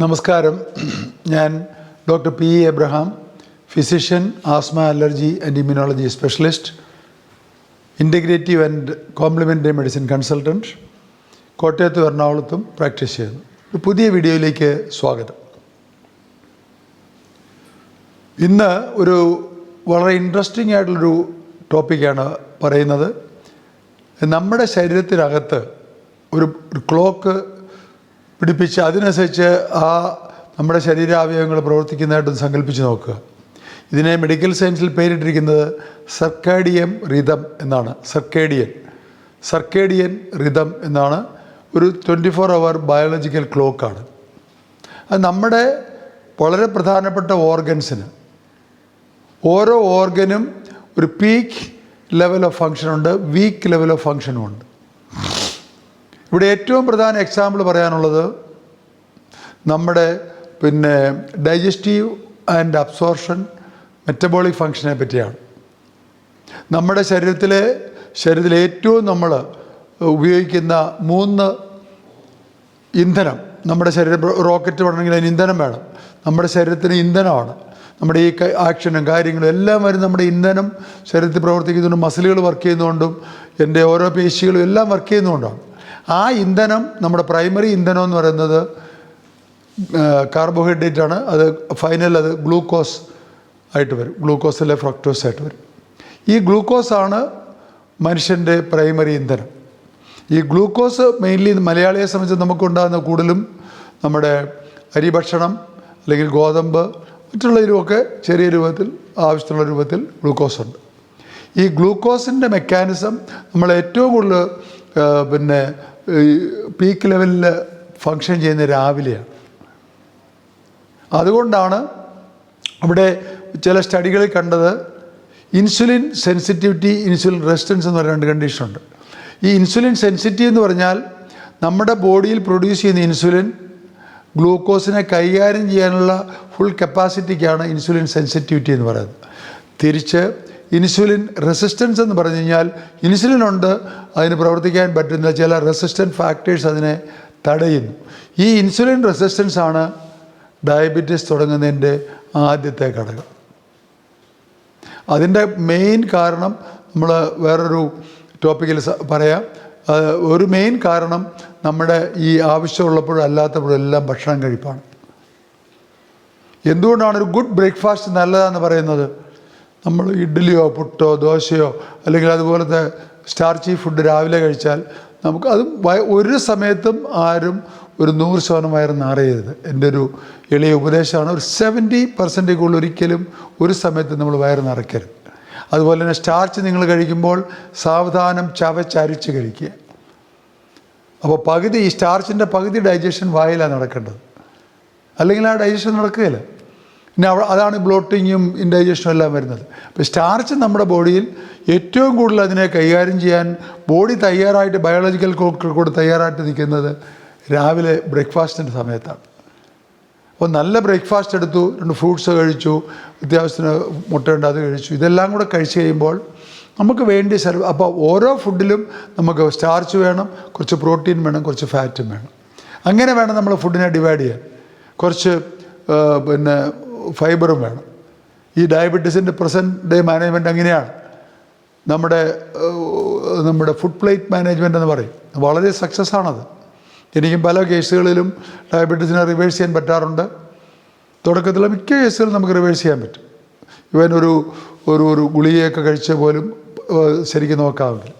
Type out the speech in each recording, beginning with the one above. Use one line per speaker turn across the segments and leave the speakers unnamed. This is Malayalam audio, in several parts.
നമസ്കാരം. ഞാൻ doctor P Abraham physician asthma allergy and immunology specialist integrative and complementary medicine consultant കോട്ടയത്ത് എറണാകുളത്തും പ്രാക്ടീസ് ചെയ്യുന്നു ഒരു പുതിയ വീഡിയോയിലേക്ക് സ്വാഗതം. ഇന്ന് ഒരു വളരെ ഇൻട്രസ്റ്റിംഗ് ആയിട്ടുള്ളൊരു ടോപ്പിക്കാണ് പറയുന്നത്. നമ്മുടെ ശരീരത്തിനകത്ത് ഒരു ക്ലോക്ക് പിടിപ്പിച്ച് അതിനനുസരിച്ച് ആ നമ്മുടെ ശരീരാവയവങ്ങൾ പ്രവർത്തിക്കുന്നതായിട്ടൊന്ന് സങ്കല്പിച്ച് നോക്കുക ഇതിനെ മെഡിക്കൽ സയൻസിൽ പേരിട്ടിരിക്കുന്നത് സർക്കേഡിയം റിതം എന്നാണ്. സർക്കേഡിയൻ സർക്കേഡിയൻ റിതം എന്നാണ് ഒരു ട്വന്റി ഫോർ അവർ ബയോളജിക്കൽ ക്ലോക്കാണ് അത് നമ്മുടെ വളരെ പ്രധാനപ്പെട്ട ഓർഗൻസിന് ഓരോ ഓർഗനും ഒരു പീക്ക് ലെവൽ ഓഫ് ഫങ്ഷനുണ്ട് വീക്ക് ലെവൽ ഓഫ് ഫങ്ഷനും ഉണ്ട്. ഇവിടെ ഏറ്റവും പ്രധാന എക്സാമ്പിൾ പറയാനുള്ളത് നമ്മുടെ പിന്നെ ഡൈജസ്റ്റീവ് ആൻഡ് അബ്സോർഷൻ മെറ്റബോളിക് ഫങ്ഷനെ പറ്റിയാണ്. നമ്മുടെ ശരീരത്തിലെ ശരീരത്തിലെ ഏറ്റവും നമ്മൾ ഉപയോഗിക്കുന്ന മൂന്ന് ഇന്ധനം നമ്മുടെ ശരീരം റോക്കറ്റ് വേണമെങ്കിൽ അതിന് ഇന്ധനം വേണം. നമ്മുടെ ശരീരത്തിന് ഇന്ധനമാണ്. നമ്മുടെ ഈ ആക്ഷനും കാര്യങ്ങളും എല്ലാം വരും നമ്മുടെ ഇന്ധനം ശരീരത്തിൽ പ്രവർത്തിക്കുന്നതുകൊണ്ടും മസിലുകൾ വർക്ക് ചെയ്യുന്നതുകൊണ്ടും എന്റെ ഓരോ പേശികളും എല്ലാം വർക്ക് ചെയ്യുന്നതുകൊണ്ടാണ്. ആ ഇന്ധനം നമ്മുടെ പ്രൈമറി ഇന്ധനം എന്ന് പറയുന്നത് കാർബോഹൈഡ്രേറ്റ് ആണ്. അത് ഫൈനൽ അത് ഗ്ലൂക്കോസ് ആയിട്ട് വരും. ഗ്ലൂക്കോസിലെ ഫ്രക്ടോസ് ആയിട്ട് വരും. ഈ ഗ്ലൂക്കോസ് ആണ് മനുഷ്യന്റെ പ്രൈമറി ഇന്ധനം. ഈ ഗ്ലൂക്കോസ് മെയിൻലി മലയാളിയെ സംബന്ധിച്ച് നമുക്കുണ്ടാകുന്ന കൂടുതലും നമ്മുടെ അരി ഭക്ഷണം അല്ലെങ്കിൽ ഗോതമ്പ് മറ്റുള്ള മറ്റുള്ളതിലുമൊക്കെ ചെറിയ രൂപത്തിൽ ആവശ്യത്തിലുള്ള രൂപത്തിൽ ഗ്ലൂക്കോസ് ഉണ്ട്. ഈ ഗ്ലൂക്കോസിന്റെ മെക്കാനിസം നമ്മൾ ഏറ്റവും കൂടുതൽ പിന്നെ പീക്ക് ലെവലിൽ ഫങ്ഷൻ ചെയ്യുന്ന രാവിലെയാണ്. അതുകൊണ്ടാണ് അവിടെ ചില സ്റ്റഡികളിൽ കണ്ടത് ഇൻസുലിൻ സെൻസിറ്റിവിറ്റി ഇൻസുലിൻ റെസിസ്റ്റൻസ് എന്ന് പറയുന്ന രണ്ട് കണ്ടീഷനുണ്ട് ഈ ഇൻസുലിൻ സെൻസിറ്റീവ് എന്ന് പറഞ്ഞാൽ നമ്മുടെ ബോഡിയിൽ പ്രൊഡ്യൂസ് ചെയ്യുന്ന ഇൻസുലിൻ ഗ്ലൂക്കോസിനെ കൈകാര്യം ചെയ്യാനുള്ള ഫുൾ കപ്പാസിറ്റിക്കാണ് ഇൻസുലിൻ സെൻസിറ്റിവിറ്റി എന്ന് പറയുന്നത്. തിരിച്ച് ഇൻസുലിൻ റെസിസ്റ്റൻസ് എന്ന് പറഞ്ഞു കഴിഞ്ഞാൽ ഇൻസുലിൻ ഉണ്ട് അതിന് പ്രവർത്തിക്കാൻ പറ്റുന്ന ചില റെസിസ്റ്റന്റ് ഫാക്ടേഴ്സ് അതിനെ തടയുന്നു. ഈ ഇൻസുലിൻ റെസിസ്റ്റൻസ് ആണ് ഡയബറ്റീസ് തുടങ്ങുന്നതിന്റെ ആദ്യത്തെ ഘടകം. അതിന്റെ മെയിൻ കാരണം നമ്മൾ വേറൊരു ടോപ്പിക്കിൽ പറയാം. ഒരു മെയിൻ കാരണം നമ്മുടെ ഈ ആവശ്യമുള്ളപ്പോഴും അല്ലാത്തപ്പോഴും എല്ലാം ഭക്ഷണം കഴിപ്പാണ്. എന്തുകൊണ്ടാണ് ഒരു ഗുഡ് ബ്രേക്ക്ഫാസ്റ്റ് നല്ലതാണെന്ന് പറയുന്നത്? നമ്മൾ ഇഡ്ഡലിയോ പുട്ടോ ദോശയോ അല്ലെങ്കിൽ അതുപോലത്തെ സ്റ്റാർച്ചി ഫുഡ് രാവിലെ കഴിച്ചാൽ നമുക്ക് അത് ഒരു സമയത്തും ആരും ഒരു നൂറ് ശതമാനം വയറ് നിറയരുത് എന്റെ ഒരു എളിയ ഉപദേശമാണ്. ഒരു സെവന്റി പെർസെന്റേജ് കൂടുതൽ ഒരിക്കലും ഒരു സമയത്ത് നമ്മൾ വയറ് നിറയ്ക്കരുത്. അതുപോലെ തന്നെ സ്റ്റാർച്ച് നിങ്ങൾ കഴിക്കുമ്പോൾ സാവധാനം ചവച്ചരിച്ച് കഴിക്കുക. അപ്പോൾ പകുതി ഈ സ്റ്റാർച്ചിന്റെ പകുതി ഡൈജഷൻ വായിലാണ് നടക്കേണ്ടത്. അല്ലെങ്കിൽ ആ ഡൈജഷൻ നടക്കുകയില്ല. പിന്നെ അവ അതാണ് ബ്ലോട്ടിങ്ങും ഇൻഡൈജഷനും എല്ലാം വരുന്നത്. അപ്പോൾ സ്റ്റാർച്ച് നമ്മുടെ ബോഡിയിൽ ഏറ്റവും കൂടുതൽ അതിനെ കൈകാര്യം ചെയ്യാൻ ബോഡി തയ്യാറായിട്ട് ബയോളജിക്കൽ കൂടെ തയ്യാറായിട്ട് നിൽക്കുന്നത് രാവിലെ ബ്രേക്ക്ഫാസ്റ്റിന്റെ സമയത്താണ്. അപ്പോൾ നല്ല ബ്രേക്ക്ഫാസ്റ്റ് എടുത്തു രണ്ട് ഫ്രൂട്ട്സ് കഴിച്ചു അത്യാവശ്യത്തിന് മുട്ടയുണ്ട് അത് കഴിച്ചു. ഇതെല്ലാം കൂടെ കഴിച്ചു കഴിയുമ്പോൾ നമുക്ക് വേണ്ടി സെർവ് അപ്പോൾ ഓരോ ഫുഡിലും നമുക്ക് സ്റ്റാർച്ച് വേണം കുറച്ച് പ്രോട്ടീൻ വേണം കുറച്ച് ഫാറ്റും വേണം. അങ്ങനെ വേണം നമ്മൾ ഫുഡിനെ ഡിവൈഡ് ചെയ്യാൻ. കുറച്ച് പിന്നെ ഫൈബറും വേണം. ഈ ഡയബറ്റീസിന്റെ പ്രസന്റ് ഡേ മാനേജ്മെന്റ് അങ്ങനെയാണ്. നമ്മുടെ നമ്മുടെ ഫുഡ് പ്ലേറ്റ് മാനേജ്മെന്റ് എന്ന് പറയും. വളരെ സക്സസ് ആണത്. എനിക്കും പല കേസുകളിലും ഡയബറ്റീസിനെ റിവേഴ്സ് ചെയ്യാൻ പറ്റാറുണ്ട്. തുടക്കത്തിലെ മിക്ക കേസുകളും നമുക്ക് റിവേഴ്സ് ചെയ്യാൻ പറ്റും. ഇവൻ ഒരു ഒരു ഒരു ഗുളികയൊക്കെ കഴിച്ച പോലും ശരിക്കും നോക്കാമെങ്കിൽ.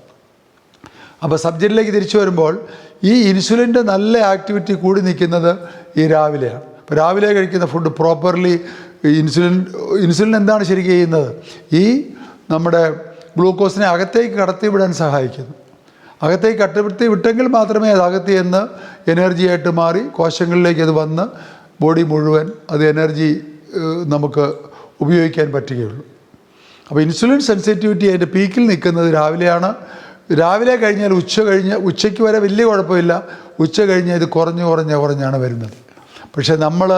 അപ്പോൾ സബ്ജക്റ്റിലേക്ക് തിരിച്ചു വരുമ്പോൾ ഈ ഇൻസുലിന്റെ നല്ല ആക്ടിവിറ്റി കൂടി നിൽക്കുന്നത് ഈ രാവിലെയാണ്. രാവിലെ കഴിക്കുന്ന ഫുഡ് പ്രോപ്പർലി ഇൻസുലിൻ ഇൻസുലിൻ എന്താണ് ശരിക്കും ചെയ്യുന്നത്? ഈ നമ്മുടെ ഗ്ലൂക്കോസിനെ അകത്തേക്ക് കടത്തിവിടാൻ സഹായിക്കുന്നു. അകത്തേക്ക് കടത്തി വിട്ടെങ്കിൽ മാത്രമേ അത് അകത്ത് ചെന്ന് എനർജിയായിട്ട് മാറി കോശങ്ങളിലേക്ക് അത് വന്ന് ബോഡി മുഴുവൻ അത് എനർജി നമുക്ക് ഉപയോഗിക്കാൻ പറ്റുകയുള്ളൂ. അപ്പോൾ ഇൻസുലിൻ സെൻസിറ്റിവിറ്റി അതിന്റെ പീക്കിൽ നിൽക്കുന്നത് രാവിലെയാണ്. രാവിലെ കഴിഞ്ഞാൽ ഉച്ച കഴിഞ്ഞ് ഉച്ചയ്ക്ക് വരെ വലിയ കുഴപ്പമില്ല. ഉച്ച കഴിഞ്ഞാൽ ഇത് കുറഞ്ഞ് കുറഞ്ഞ് കുറഞ്ഞാണ് വരുന്നത്. പക്ഷേ നമ്മൾ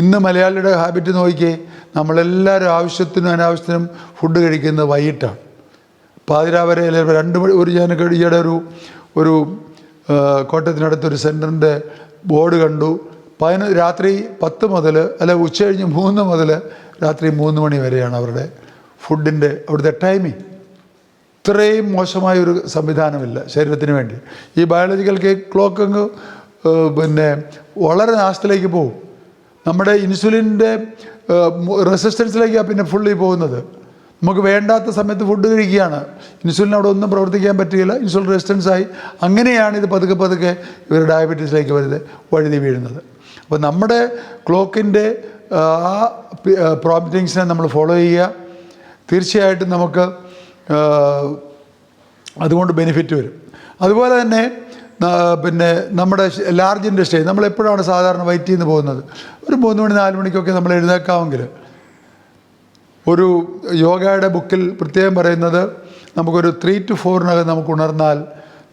ഇന്ന് മലയാളിയുടെ ഹാബിറ്റ് നോക്കിയേ നമ്മളെല്ലാവരും ആവശ്യത്തിനും അനാവശ്യത്തിനും ഫുഡ് കഴിക്കുന്നത് വൈകിട്ടാണ്. പാതിരാവരെ അല്ലെങ്കിൽ രണ്ട് മണി ഒരു ഞാൻ ഈയിടെ ഒരു ഒരു കോട്ടയത്തിനടുത്തൊരു സെന്ററിന്റെ ബോർഡ് കണ്ടു. പതിന രാത്രി പത്ത് മുതൽ അല്ല ഉച്ച കഴിഞ്ഞ് മൂന്ന് മുതൽ രാത്രി മൂന്ന് മണി വരെയാണ് അവരുടെ ഫുഡിന്റെ അവിടുത്തെ ടൈമിങ് ഇത്രയും മോശമായൊരു സംവിധാനമില്ല ശരീരത്തിന് വേണ്ടി. ഈ ബയോളജിക്കൽ ക്ലോക്ക് അങ്ങ് പിന്നെ വളരെ നാശത്തിലേക്ക് പോകും. നമ്മുടെ ഇൻസുലിന്റെ റെസിസ്റ്റൻസിലേക്കാണ് പിന്നെ ഫുള്ളി പോകുന്നത്. നമുക്ക് വേണ്ടാത്ത സമയത്ത് ഫുഡ് കഴിക്കുകയാണ്. ഇൻസുലിൻ അവിടെ ഒന്നും പ്രവർത്തിക്കാൻ പറ്റുകയില്ല ഇൻസുലിൻ റെസിസ്റ്റൻസ് ആയി. അങ്ങനെയാണ് ഇത് പതുക്കെ പതുക്കെ ഇവർ ഡയബറ്റീസിലേക്ക് വരുന്നത് വഴുതി വീഴുന്നത്. അപ്പോൾ നമ്മുടെ ക്ലോക്കിന്റെ ആ പ്രോമിറ്റിങ്സിനെ നമ്മൾ ഫോളോ ചെയ്യുക. തീർച്ചയായിട്ടും നമുക്ക് അതുകൊണ്ട് ബെനിഫിറ്റ് വരും. അതുപോലെ തന്നെ പിന്നെ നമ്മുടെ ലാർജിന്റെ സ്റ്റേ നമ്മൾ എപ്പോഴാണ് സാധാരണ വൈറ്റിൽ നിന്ന് പോകുന്നത്? ഒരു മൂന്ന് മണി നാല് മണിക്കൊക്കെ നമ്മൾ എഴുന്നേക്കാമെങ്കിൽ. ഒരു യോഗയുടെ ബുക്കിൽ പ്രത്യേകം പറയുന്നത് നമുക്കൊരു ത്രീ ടു ഫോറിനകം നമുക്ക് ഉണർന്നാൽ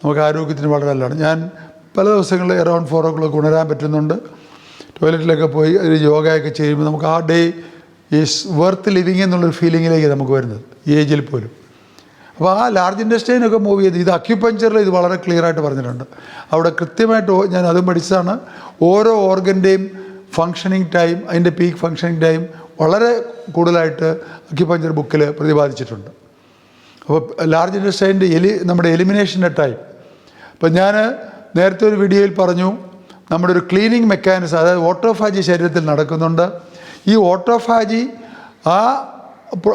നമുക്ക് ആരോഗ്യത്തിന് വളരെ നല്ലതാണ്. ഞാൻ പല ദിവസങ്ങളിൽ അറൗണ്ട് ഫോർ ഓ ക്ലോക്ക് ഉണരാൻ പറ്റുന്നുണ്ട്. ടോയ്ലറ്റിലൊക്കെ പോയി ഒരു യോഗയൊക്കെ ചെയ്യുമ്പോൾ നമുക്ക് ആ ഡേ ഈസ് വർത്ത് ലിവിങ് എന്നുള്ളൊരു ഫീലിങ്ങിലേക്ക് നമുക്ക് വരുന്നത്. ഏജിൽ പോലും. അപ്പോൾ ആ ലാർജ് ഇൻഡസ്ട്രീനൊക്കെ മൂവ് ചെയ്ത് ഇത് അക്യുപഞ്ചറിൽ ഇത് വളരെ ക്ലിയർ ആയിട്ട് പറഞ്ഞിട്ടുണ്ട്. അവിടെ കൃത്യമായിട്ട് ഞാൻ അതും പഠിച്ചതാണ്. ഓരോ ഓർഗന്റെയും ഫങ്ഷനിങ് ടൈം അതിന്റെ പീക്ക് ഫങ്ഷനിങ് ടൈം വളരെ കൂടുതലായിട്ട് അക്യുപഞ്ചർ ബുക്കിൽ പ്രതിപാദിച്ചിട്ടുണ്ട്. അപ്പോൾ ലാർജ് ഇൻഡസ്ട്രീന്റെ എലി നമ്മുടെ എലിമിനേഷന്റെ ടൈം അപ്പോൾ ഞാൻ നേരത്തെ ഒരു വീഡിയോയിൽ പറഞ്ഞു നമ്മുടെ ഒരു ക്ലീനിങ് മെക്കാനിസം അതായത് ഓട്ടോഫാജി ശരീരത്തിൽ നടക്കുന്നുണ്ട്. ഈ ഓട്ടോഫാജി ആ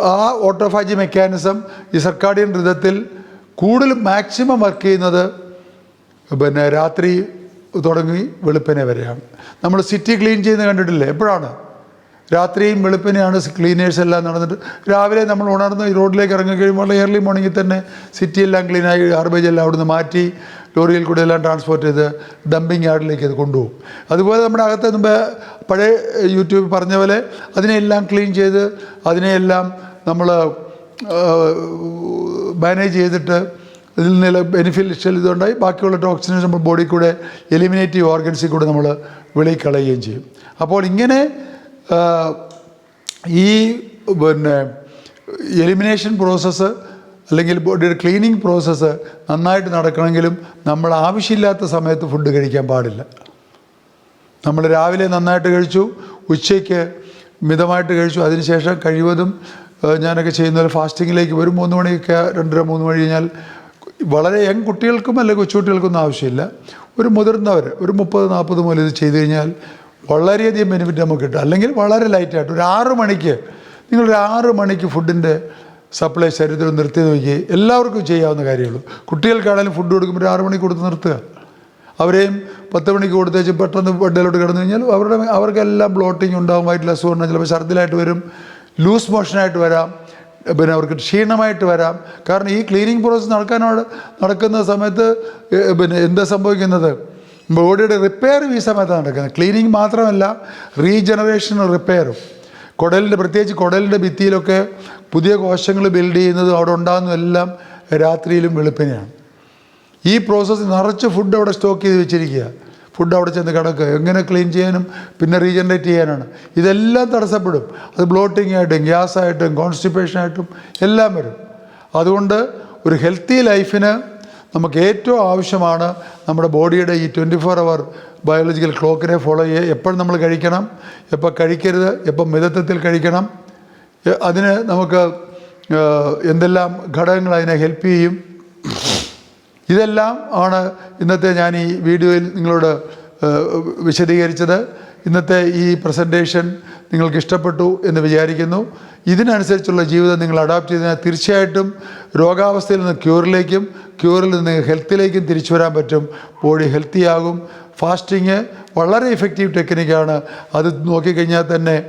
ആ ഓട്ടോഫാജി മെക്കാനിസം ഈ സർക്കാഡിയൻ ഋതത്തിൽ കൂടുതൽ മാക്സിമം വർക്ക് ചെയ്യുന്നത് പിന്നെ രാത്രി തുടങ്ങി വെളുപ്പിനെ വരെയാണ്. നമ്മൾ സിറ്റി ക്ലീൻ ചെയ്യുന്നത് കണ്ടിട്ടില്ലേ? എപ്പോഴാണ്? രാത്രിയും വെളുപ്പിനെയാണ് ക്ലീനേഴ്സ് എല്ലാം നടന്നിട്ട് രാവിലെ നമ്മൾ ഉണർന്ന് റോഡിലേക്ക് ഇറങ്ങി കഴിയുമ്പോൾ ഏർലി മോർണിംഗിൽ തന്നെ സിറ്റി എല്ലാം ക്ലീനായി ഗാർബേജ് എല്ലാം അവിടുന്ന് മാറ്റി ലോറിയിൽ കൂടെ എല്ലാം ട്രാൻസ്പോർട്ട് ചെയ്ത് ഡംപിങ് യാർഡിലേക്ക് അത് കൊണ്ടുപോകും. അതുപോലെ നമ്മുടെ അകത്ത് മുമ്പ് പഴയ യൂട്യൂബ് പറഞ്ഞ പോലെ അതിനെല്ലാം ക്ലീൻ ചെയ്ത് അതിനെയെല്ലാം നമ്മൾ മാനേജ് ചെയ്തിട്ട് ഇതിൽ നിന്ന് ബെനിഫിഷ്യൽ ഇതുണ്ടായി. ബാക്കിയുള്ള ടോക്സിൻസ് നമ്മൾ ബോഡി കൂടെ എലിമിനേറ്റീവ് ഓർഗൻസിൽ കൂടെ നമ്മൾ വെളിയിൽ കളയുകയും ചെയ്യും. അപ്പോൾ ഇങ്ങനെ ഈ പിന്നെ എലിമിനേഷൻ പ്രോസസ്സ് അല്ലെങ്കിൽ ബോഡിയുടെ ക്ലീനിങ് പ്രോസസ്സ് നന്നായിട്ട് നടക്കണമെങ്കിലും നമ്മൾ ആവശ്യമില്ലാത്ത സമയത്ത് ഫുഡ് കഴിക്കാൻ പാടില്ല. നമ്മൾ രാവിലെ നന്നായിട്ട് കഴിച്ചു ഉച്ചയ്ക്ക് മിതമായിട്ട് കഴിച്ചു അതിനുശേഷം കഴിവതും ഞാനൊക്കെ ചെയ്യുന്ന പോലെ ഫാസ്റ്റിങ്ങിലേക്ക് ഒരു മൂന്ന് മണിയൊക്കെ രണ്ടര മൂന്ന് മണി കഴിഞ്ഞാൽ വളരെ യങ് കുട്ടികൾക്കും അല്ലെങ്കിൽ കൊച്ചുകുട്ടികൾക്കൊന്നും ആവശ്യമില്ല. ഒരു മുതിർന്നവർ ഒരു മുപ്പത് നാൽപ്പത് മുതൽ ഇത് ചെയ്തു കഴിഞ്ഞാൽ വളരെയധികം ബെനിഫിറ്റ് നമുക്ക് കിട്ടും. അല്ലെങ്കിൽ വളരെ ലൈറ്റായിട്ട് ഒരു ആറ് മണിക്ക് നിങ്ങളൊരു ആറ് മണിക്ക് ഫുഡിന്റെ സപ്ലൈ ശരീരത്തിൽ നിർത്തി നോക്കി. എല്ലാവർക്കും ചെയ്യാവുന്ന കാര്യമുള്ളൂ കുട്ടികൾക്കാണെങ്കിലും ഫുഡ് കൊടുക്കുമ്പോൾ ആറ് മണിക്ക് കൊടുത്ത് നിർത്തുക. അവരെയും പത്ത് മണിക്ക് കൊടുത്തേച്ച് പെട്ടെന്ന് ബെഡിലോട്ട് കിടന്നു കഴിഞ്ഞാൽ അവരുടെ അവർക്കെല്ലാം ബ്ലോട്ടിങ് ഉണ്ടാകും വയറ്റിൽ അസുഖം ഉണ്ടാകും ചിലപ്പോൾ ഛർദ്ദിലായിട്ട് വരും ലൂസ് മോഷനായിട്ട് വരാം പിന്നെ അവർക്ക് ക്ഷീണമായിട്ട് വരാം. കാരണം ഈ ക്ലീനിങ് പ്രോസസ്സ് നടക്കാനോട് നടക്കുന്ന സമയത്ത് പിന്നെ എന്താ സംഭവിക്കുന്നത്? ബോഡിയുടെ റിപ്പയർ ഈ സമയത്താണ് നടക്കുന്നത്. ക്ലീനിങ് മാത്രമല്ല റീജനറേഷനും റിപ്പയറും കുടലിന്റെ പ്രത്യേകിച്ച് കുടലിന്റെ ഭിത്തിയിലൊക്കെ പുതിയ കോശങ്ങൾ ബിൽഡ് ചെയ്യുന്നതും അവിടെ ഉണ്ടാകുന്നതെല്ലാം രാത്രിയിലും വെളുപ്പിനെയാണ്. ഈ പ്രോസസ്സ് നിറച്ച് ഫുഡ് അവിടെ സ്റ്റോക്ക് ചെയ്ത് വെച്ചിരിക്കുക. ഫുഡ് അവിടെ ചെന്ന് കിടക്കുക. എങ്ങനെ ക്ലീൻ ചെയ്യാനും പിന്നെ റീജനറേറ്റ് ചെയ്യാനാണ്. ഇതെല്ലാം തടസ്സപ്പെടും. അത് ബ്ലോട്ടിംഗ് ആയിട്ടും ഗ്യാസ് ആയിട്ടും കോൺസ്റ്റിപ്പേഷൻ ആയിട്ടും എല്ലാം വരും. അതുകൊണ്ട് ഒരു ഹെൽത്തി ലൈഫിന് നമുക്ക് ഏറ്റവും ആവശ്യമാണ് നമ്മുടെ ബോഡിയുടെ ഈ ട്വന്റി ഫോർ അവർ ബയോളജിക്കൽ ക്ലോക്കിനെ ഫോളോ ചെയ്യുക എപ്പോഴും നമ്മൾ കഴിക്കണം എപ്പോൾ കഴിക്കരുത് എപ്പോൾ മിതത്വത്തിൽ കഴിക്കണം അതിന് നമുക്ക് എന്തെല്ലാം ഘടകങ്ങൾ അതിനെ ഹെൽപ്പ് ചെയ്യും. ഇതെല്ലാം ആണ് ഇന്നത്തെ ഞാൻ ഈ വീഡിയോയിൽ നിങ്ങളോട് വിശദീകരിച്ചത്. ഇന്നത്തെ ഈ പ്രസന്റേഷൻ നിങ്ങൾക്ക് ഇഷ്ടപ്പെട്ടു എന്ന് വിചാരിക്കുന്നു. ഇതിനനുസരിച്ചുള്ള ജീവിതം നിങ്ങൾ അഡാപ്റ്റ് ചെയ്തതിനാൽ തീർച്ചയായിട്ടും രോഗാവസ്ഥയിൽ നിന്ന് ക്യൂറിലേക്കും ക്യൂറിൽ നിന്ന് ഹെൽത്തിലേക്കും തിരിച്ചു വരാൻ പറ്റും. ബോഡി ഹെൽത്തിയാകും ഫാസ്റ്റിങ് വളരെ ഇഫക്റ്റീവ് ടെക്നിക്കാണ് അത് നോക്കിക്കഴിഞ്ഞാൽ തന്നെ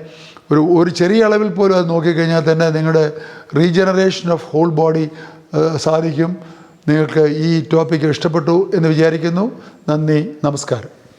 ഒരു ഒരു ചെറിയ അളവിൽ പോലും അത് നോക്കിക്കഴിഞ്ഞാൽ തന്നെ നിങ്ങളുടെ റീജനറേഷൻ ഓഫ് ഹോൾ ബോഡി സാധിക്കും. നിങ്ങൾക്ക് ഈ ടോപ്പിക്ക് ഇഷ്ടപ്പെട്ടു എന്ന് വിചാരിക്കുന്നു. നന്ദി നമസ്കാരം.